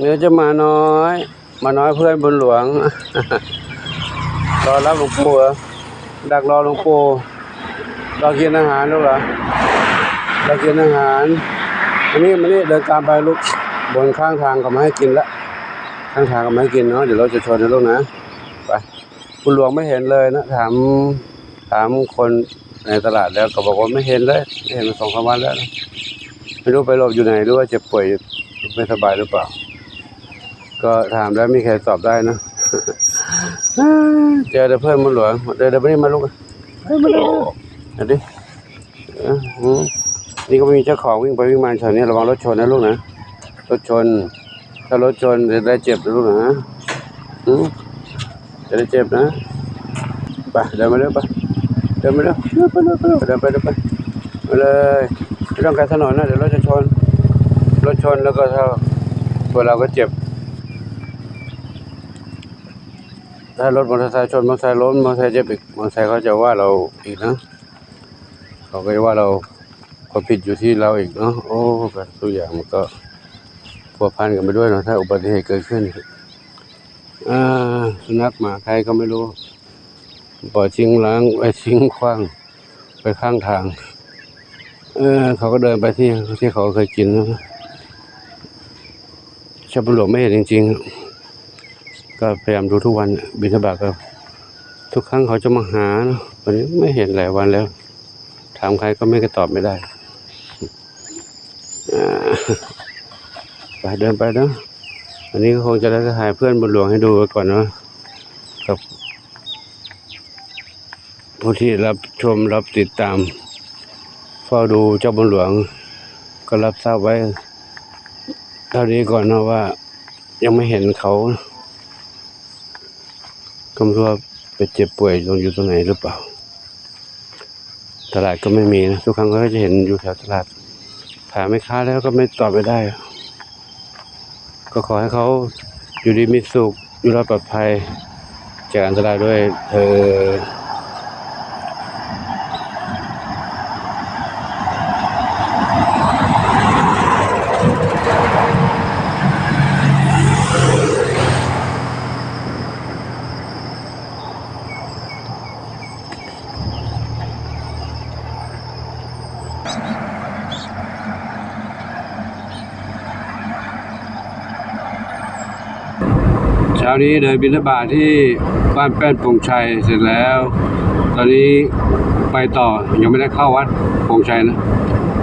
เดี๋ยวจะมาน้อย มาน้อยเพื่อนบนหลวง รอรับหลวงปู่เหรอดักรอหลวงปู่รอกินอาหารลูกเหรอรอกินอาหารอันนี้มันนี่เดินตามไปลูกบนข้างทางก็มาให้กินละข้างทางก็มาให้กินเนาะเดี๋ยวเราจะชนนะลูกนะไปคุณหลวงไม่เห็นเลยนะถามถามคนในตลาดแล้วก็บอกว่าไม่เห็นเลยไม่เห็นมาสองสามวันแล้วไม่รู้ไปหลบอยู่ไหนหรือว่าเจ็บป่วยไม่สบายหรือเปล่า ก็ถามแล้วมีใครตอบได้นะเจอแต่เพื่อนมันหลวงเดินเดินไปนี่มาลูกเฮ้ยมาดูเดี๋ยวดิเอออืมนี่ก็ไม่มีเจ้าของวิ่งไปวิ่งมาแถวนี้ระวังรถชนนะลูกนะรถชน ถ้ารถชนจะได้เจ็บนะลูกนะอืมจะได้เจ็บนะไปเดินมาเร็วไปเดินมาเร็วเดินไปเร็วไปเร็วเดินไปเดินไปมาเลยไม่ต้องการถนนนะเดี๋ยวรถจะชนรถชนแล้วก็ถ้าตัวเราก็เจ็บ ถ้ารถมอเตอร์ไซค์ชนมอเตอร์ไซค์ล้มมอเตอร์ไซค์เจ็บอีกมอเตอร์ไซค์เขาจะว่าเราอีกนะเขาก็จะว่าเราความผิดอยู่ที่เราอีกเนาะโอ้แบบตัวอย่างมันก็พัวพันกันไปด้วยเนาะถ้าอุบัติเหตุเกิดขึ้นอ่าสุนัขหมาใครก็ไม่รู้ปล่อยทิ้งล้างไว้ทิ้งขว้างไปข้างทาง เออเขาก็เดินไปที่ที่เขาเคยกินนะชาวบุรีไม่เห็นจริง ๆ ก็พยายามดูทุกวันบินทบาทก็ทุกครั้งเขาจะมาหาเนอะวันนี้ไม่เห็นหลายวันแล้ว ถามใครก็ไม่ก็ตอบไม่ได้ไปเดินไปเนาะอันนี้ก็คงจะได้ถ่ายเพื่อนบนหลวงให้ดูไว้ก่อนเนาะกับผู้ที่รับชมรับติดตามเฝ้าดูเจ้าบนหลวง ก็รับทราบไว้เท่านี้ก่อนเนาะว่า ยังไม่เห็นเขา ก็ไม่รู้ว่าไปเจ็บป่วยตรงอยู่ตรงไหนหรือเปล่า ตลาดก็ไม่มีนะทุกครั้งก็จะเห็นอยู่แถวตลาดถามไม่ค้าแล้วก็ไม่ตอบไปได้ ก็ขอให้เขาอยู่ดีมีสุขอยู่รอดปลอดภัยจากอันตรายด้วยเธอ ช้านี้เดินบินทบาทที่บ้านแป้นปงชัยเสร็จแล้ว ตอนนี้ไปต่อยังไม่ได้เข้าวัดปงชัยนะ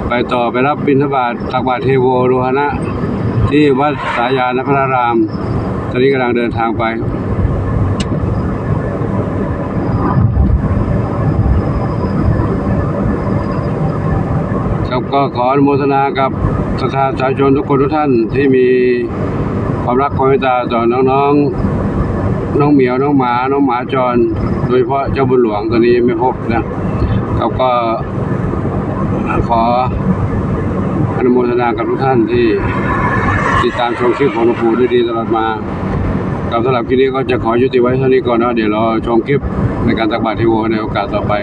ไปต่อไปรับบิณฑบาตตักบาตรเทโวโรหณะ ที่วัดสายานพระราม ตอนนี้กำลังเดินทางไปครับก็ขออนุโมทนากับศรัทธาสาชนทุกคนทุกท่านที่มี ความรักความเมตตาต่อน้องๆ น้องเหมียวน้องหมา น้องหมาจร โดยเฉพาะเจ้าบุญหลวงตัวนี้ไม่พบนะครับก็ขออนุโมทนากับทุกท่านที่ติดตามชมคลิปของหลวงปู่ด้วยดีตลอดมากับสำหรับคลิปนี้ก็จะขอยุติไว้เท่านี้ก่อนนะเดี๋ยวเราชมคลิปในการตักบาตรเทโวในโอกาสต่อไป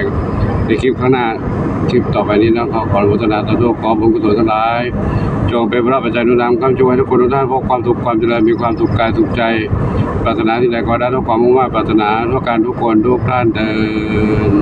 ในคลิปข้างหน้าคลิปต่อไปนี้นะขอขออนุโมทนาต่อทุกขอบุญกุศลทั้งหลายจงเป็นพระปัจจัยนุนำคำช่วยทุกคนทุกท่านพบความสุขความเจริญมีความสุขกายสุขใจปรารถนาที่ใดก็ได้ทุกความมุ่งมั่นปรารถนาทุกการทุกคนทุกท่านเดิน